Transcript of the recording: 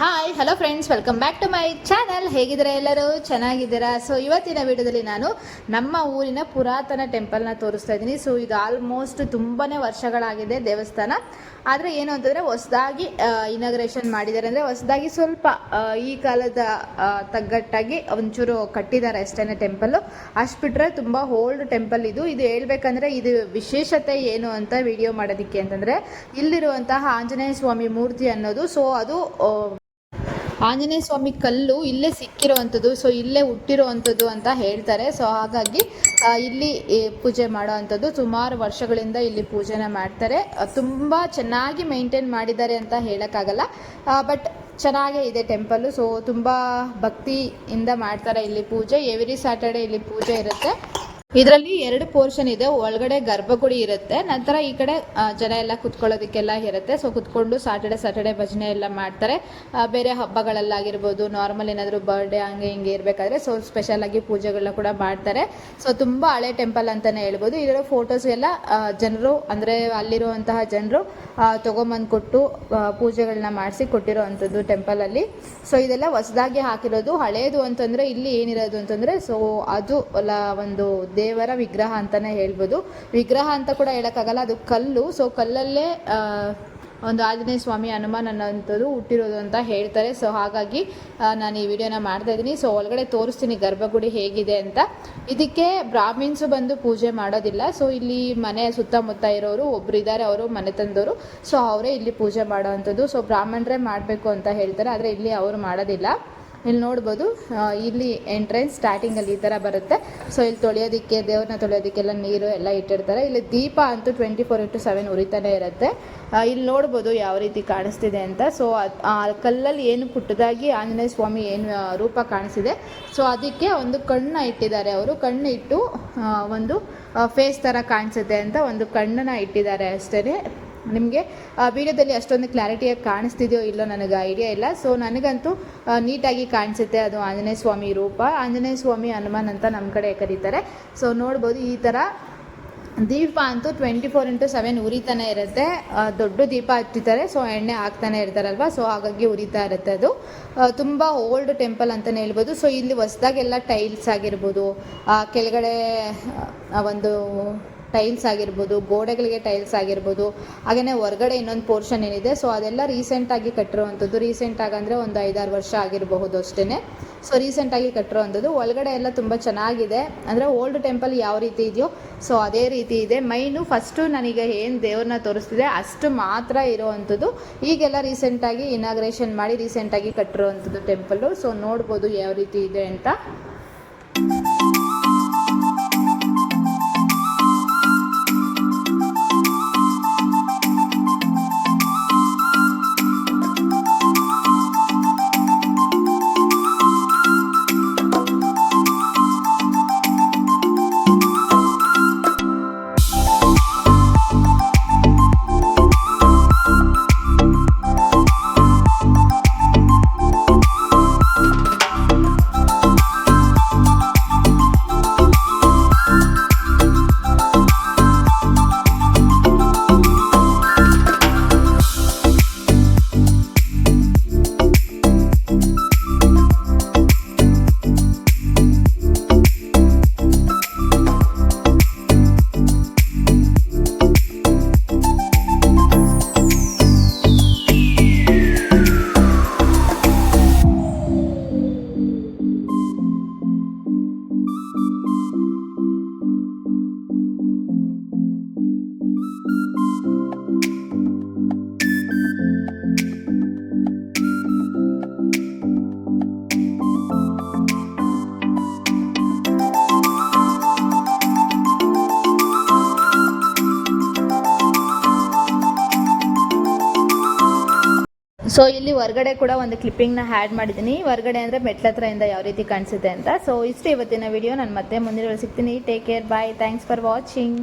Hi hello friends welcome back to my channel ಹೇಗಿದ್ದೀರಾ ಎಲ್ಲರೂ? ಚೆನ್ನಾಗಿದ್ದೀರಾ? ಸೊ ಇವತ್ತಿನ ವಿಡಿಯೋದಲ್ಲಿ ನಾನು ನಮ್ಮ ಊರಿನ ಪುರಾತನ ಟೆಂಪಲ್ನ ತೋರಿಸ್ತಾ ಇದ್ದೀನಿ. ಸೊ ಇದು ಆಲ್ಮೋಸ್ಟ್ ತುಂಬಾ ವರ್ಷಗಳಾಗಿದೆ ದೇವಸ್ಥಾನ. ಆದರೆ ಏನು ಅಂತಂದರೆ ಹೊಸದಾಗಿ ಇನಾಗ್ರೇಷನ್ ಮಾಡಿದ್ದಾರೆ. ಅಂದರೆ ಹೊಸದಾಗಿ ಸ್ವಲ್ಪ ಈ ಕಾಲದ ತಗ್ಗಟ್ಟಾಗಿ ಒಂಚೂರು ಕಟ್ಟಿದ್ದಾರೆ ಅಷ್ಟೇ ಟೆಂಪಲ್ಲು ಅಷ್ಟು ಬಿಟ್ಟರೆ ತುಂಬ ಓಲ್ಡ್ ಟೆಂಪಲ್ ಇದು. ಇದು ಹೇಳ್ಬೇಕಂದ್ರೆ ಇದು ವಿಶೇಷತೆ ಏನು ಅಂತ ವಿಡಿಯೋ ಮಾಡೋದಕ್ಕೆ ಅಂತಂದರೆ, ಇಲ್ಲಿರುವಂತಹ ಆಂಜನೇಯ ಸ್ವಾಮಿ ಮೂರ್ತಿ ಅನ್ನೋದು. ಸೊ ಅದು ಆಂಜನೇಯ ಸ್ವಾಮಿ ಕಲ್ಲು ಇಲ್ಲೇ ಸಿಕ್ಕಿರುವಂಥದ್ದು ಸೊ ಇಲ್ಲೇ ಹುಟ್ಟಿರುವಂಥದ್ದು ಅಂತ ಹೇಳ್ತಾರೆ. ಸೊ ಹಾಗಾಗಿ ಇಲ್ಲಿ ಪೂಜೆ ಮಾಡೋ ಅಂಥದ್ದು ಸುಮಾರು ವರ್ಷಗಳಿಂದ ಇಲ್ಲಿ ಪೂಜೆನ ಮಾಡ್ತಾರೆ. ತುಂಬ ಚೆನ್ನಾಗಿ ಮೇಂಟೈನ್ ಮಾಡಿದ್ದಾರೆ ಅಂತ ಹೇಳೋಕ್ಕಾಗಲ್ಲ. ಬಟ್ ಚೆನ್ನಾಗೇ ಇದೆ ಟೆಂಪಲ್ಲು ಸೊ ತುಂಬ ಭಕ್ತಿಯಿಂದ ಮಾಡ್ತಾರೆ ಇಲ್ಲಿ ಪೂಜೆ. ಎವ್ರಿ ಸ್ಯಾಟರ್ಡೆ ಇಲ್ಲಿ ಪೂಜೆ ಇರುತ್ತೆ. ಇದರಲ್ಲಿ ಎರಡು ಪೋರ್ಷನ್ ಇದೆ. ಒಳಗಡೆ ಗರ್ಭಗುಡಿ ಇರುತ್ತೆ. ನಂತರ ಈ ಕಡೆ ಜನ ಎಲ್ಲ ಕುತ್ಕೊಳ್ಳೋದಕ್ಕೆಲ್ಲ ಇರುತ್ತೆ. ಸೊ ಕುತ್ಕೊಂಡು ಸಾಟರ್ಡೆ ಸಾಟರ್ಡೆ ಭಜನೆ ಎಲ್ಲ ಮಾಡ್ತಾರೆ. ಬೇರೆ ಹಬ್ಬಗಳಲ್ಲಾಗಿರ್ಬೋದು ನಾರ್ಮಲ್ ಏನಾದರೂ ಬರ್ಡೇ ಹಂಗೆ ಹಿಂಗೆ ಇರಬೇಕಾದ್ರೆ ಸೊ ಸ್ಪೆಷಲ್ ಆಗಿ ಪೂಜೆಗಳನ್ನ ಕೂಡ ಮಾಡ್ತಾರೆ. ಸೊ ತುಂಬ ಹಳೆ ಟೆಂಪಲ್ ಅಂತಲೇ ಹೇಳ್ಬೋದು. ಇದರ ಫೋಟೋಸ್ ಎಲ್ಲ ಜನರು, ಅಂದರೆ ಅಲ್ಲಿರುವಂತಹ ಜನರು ತೊಗೊಂಬಂದು ಕೊಟ್ಟು ಪೂಜೆಗಳನ್ನ ಮಾಡಿಸಿ ಕೊಟ್ಟಿರೋ ಅಂಥದ್ದು ಟೆಂಪಲಲ್ಲಿ ಸೊ ಇದೆಲ್ಲ ಹೊಸದಾಗಿ ಹಾಕಿರೋದು. ಹಳೇದು ಅಂತಂದರೆ ಇಲ್ಲಿ ಏನಿರೋದು ಅಂತಂದರೆ ಸೊ ಅದು ಒಂದು ದೇವರ ವಿಗ್ರಹ ಅಂತಲೇ ಹೇಳ್ಬೋದು. ವಿಗ್ರಹ ಅಂತ ಕೂಡ ಹೇಳೋಕ್ಕಾಗಲ್ಲ, ಅದು ಕಲ್ಲು. ಸೊ ಕಲ್ಲಲ್ಲೇ ಒಂದು ಆಂಜನೇಯ ಸ್ವಾಮಿ ಹನುಮಾನ್ ಅನ್ನೋಂಥದ್ದು ಹುಟ್ಟಿರೋದು ಅಂತ ಹೇಳ್ತಾರೆ. ಸೊ ಹಾಗಾಗಿ ನಾನು ಈ ವಿಡಿಯೋನ ಮಾಡ್ತಾ ಇದ್ದೀನಿ. ಸೊ ಒಳಗಡೆ ತೋರಿಸ್ತೀನಿ ಗರ್ಭಗುಡಿ ಹೇಗಿದೆ ಅಂತ. ಇದಕ್ಕೆ ಬ್ರಾಹ್ಮಿನ್ಸು ಬಂದು ಪೂಜೆ ಮಾಡೋದಿಲ್ಲ. ಸೊ ಇಲ್ಲಿ ಮನೆ ಸುತ್ತಮುತ್ತ ಇರೋರು ಒಬ್ರು ಇದ್ದಾರೆ ಅವರು ಮನೆ ತಂದವರು ಸೊ ಅವರೇ ಇಲ್ಲಿ ಪೂಜೆ ಮಾಡೋವಂಥದ್ದು ಸೊ ಬ್ರಾಹ್ಮಣರೇ ಮಾಡಬೇಕು ಅಂತ ಹೇಳ್ತಾರೆ, ಆದರೆ ಇಲ್ಲಿ ಅವರು ಮಾಡೋದಿಲ್ಲ. ಇಲ್ಲಿ ನೋಡ್ಬೋದು ಇಲ್ಲಿ ಎಂಟ್ರೆನ್ಸ್ ಸ್ಟಾರ್ಟಿಂಗಲ್ಲಿ ಈ ಥರ ಬರುತ್ತೆ. ಸೊ ಇಲ್ಲಿ ತೊಳೆಯೋದಕ್ಕೆ, ದೇವ್ರನ್ನ ತೊಳೆಯೋದಕ್ಕೆಲ್ಲ ನೀರು ಎಲ್ಲ ಇಟ್ಟಿರ್ತಾರೆ. ಇಲ್ಲಿ ದೀಪ ಅಂತೂ ಟ್ವೆಂಟಿ ಫೋರ್ ಇಂಟು ಸೆವೆನ್ ಉರಿತಾನೆ ಇರುತ್ತೆ. ಇಲ್ಲಿ ನೋಡ್ಬೋದು ಯಾವ ರೀತಿ ಕಾಣಿಸ್ತಿದೆ ಅಂತ. ಸೊ ಆ ಕಲ್ಲಲ್ಲಿ ಏನು ಪುಟ್ಟದಾಗಿ ಆಂಜನೇಯ ಸ್ವಾಮಿ ಏನು ರೂಪ ಕಾಣಿಸಿದೆ. ಸೊ ಅದಕ್ಕೆ ಒಂದು ಕಣ್ಣು ಇಟ್ಟಿದ್ದಾರೆ ಅವರು. ಕಣ್ಣು ಇಟ್ಟು ಒಂದು ಫೇಸ್ ಥರ ಕಾಣಿಸುತ್ತೆ ಅಂತ ಒಂದು ಕಣ್ಣನ್ನು ಇಟ್ಟಿದ್ದಾರೆ ಅಷ್ಟೇ ನಿಮಗೆ ವಿಡಿಯೋದಲ್ಲಿ ಅಷ್ಟೊಂದು ಕ್ಲಾರಿಟಿಯಾಗಿ ಕಾಣಿಸ್ತಿದೆಯೋ ಇಲ್ಲೋ ನನಗೆ ಐಡಿಯಾ ಇಲ್ಲ. ಸೊ ನನಗಂತೂ ನೀಟಾಗಿ ಕಾಣಿಸುತ್ತೆ ಅದು ಆಂಜನೇಯ ಸ್ವಾಮಿ ರೂಪ. ಆಂಜನೇಯ ಸ್ವಾಮಿ ಹನುಮಾನ್ ಅಂತ ನಮ್ಮ ಕಡೆ ಕರೀತಾರೆ. ಸೊ ನೋಡ್ಬೋದು ಈ ಥರ ದೀಪ ಅಂತೂ ಟ್ವೆಂಟಿ ಫೋರ್ ಇಂಟು ಸೆವೆನ್ ಉರಿತಾನೆ ಇರುತ್ತೆ. ದೊಡ್ಡ ದೀಪ ಹಚ್ಚಿದ್ದಾರೆ. ಸೊ ಎಣ್ಣೆ ಹಾಕ್ತಾನೆ ಇರ್ತಾರಲ್ವ? ಸೊ ಹಾಗಾಗಿ ಉರಿತಾ ಇರುತ್ತೆ ಅದು. ತುಂಬ ಓಲ್ಡ್ ಟೆಂಪಲ್ ಅಂತಲೇ ಹೇಳ್ಬೋದು. ಸೊ ಇಲ್ಲಿ ಹೊಸ್ದಾಗೆಲ್ಲ ಟೈಲ್ಸ್ ಆಗಿರ್ಬೋದು. ಕೆಳಗಡೆ ಒಂದು ಟೈಲ್ಸ್ ಆಗಿರ್ಬೋದು, ಗೋಡೆಗಳಿಗೆ ಟೈಲ್ಸ್ ಆಗಿರ್ಬೋದು ಹಾಗೆಯೇ ಹೊರಗಡೆ ಇನ್ನೊಂದು ಪೋರ್ಷನ್ ಏನಿದೆ. ಸೊ ಅದೆಲ್ಲ ರೀಸೆಂಟಾಗಿ ಕಟ್ಟಿರುವಂಥದ್ದು. ರೀಸೆಂಟಾಗಿ ಅಂದರೆ ಒಂದು ಐದಾರು ವರ್ಷ ಆಗಿರಬಹುದು ಅಷ್ಟೇ ಸೊ ರೀಸೆಂಟಾಗಿ ಕಟ್ಟಿರುವಂಥದ್ದು. ಒಳಗಡೆ ಎಲ್ಲ ತುಂಬ ಚೆನ್ನಾಗಿದೆ. ಅಂದರೆ ಓಲ್ಡ್ ಟೆಂಪಲ್ ಯಾವ ರೀತಿ ಇದೆಯೋ ಸೊ ಅದೇ ರೀತಿ ಇದೆ. ಮೈನು ಫಸ್ಟು ನನಗೆ ಏನು ದೇವ್ರನ್ನ ತೋರಿಸ್ತಿದೆ, ಅಷ್ಟು ಮಾತ್ರ ಇರೋವಂಥದ್ದು. ಈಗೆಲ್ಲ ರೀಸೆಂಟಾಗಿ ಇನಾಗ್ರೇಷನ್ ಮಾಡಿ ರೀಸೆಂಟಾಗಿ ಕಟ್ಟಿರುವಂಥದ್ದು ಟೆಂಪಲ್ಲು ಸೊ ನೋಡ್ಬೋದು ಯಾವ ರೀತಿ ಇದೆ ಅಂತ. ಸೊ ಇಲ್ಲಿ ಹೊರಗಡೆ ಕೂಡ ಒಂದು ಕ್ಲಿಪ್ಪಿಂಗ್ನ ಹ್ಯಾಡ್ ಮಾಡಿದ್ದೀನಿ. ಹೊರಗಡೆ ಅಂದರೆ ಮೆಟ್ಲ ಹತ್ರದಿಂದ ಯಾವ ರೀತಿ ಕಾಣಿಸುತ್ತೆ ಅಂತ. ಸೊ ಇಷ್ಟು ಇವತ್ತಿನ ವಿಡಿಯೋ ನಾನು ಮತ್ತೆ ಮುಂದಿನ ಸಿಗ್ತೀನಿ. Take care bye thanks for watching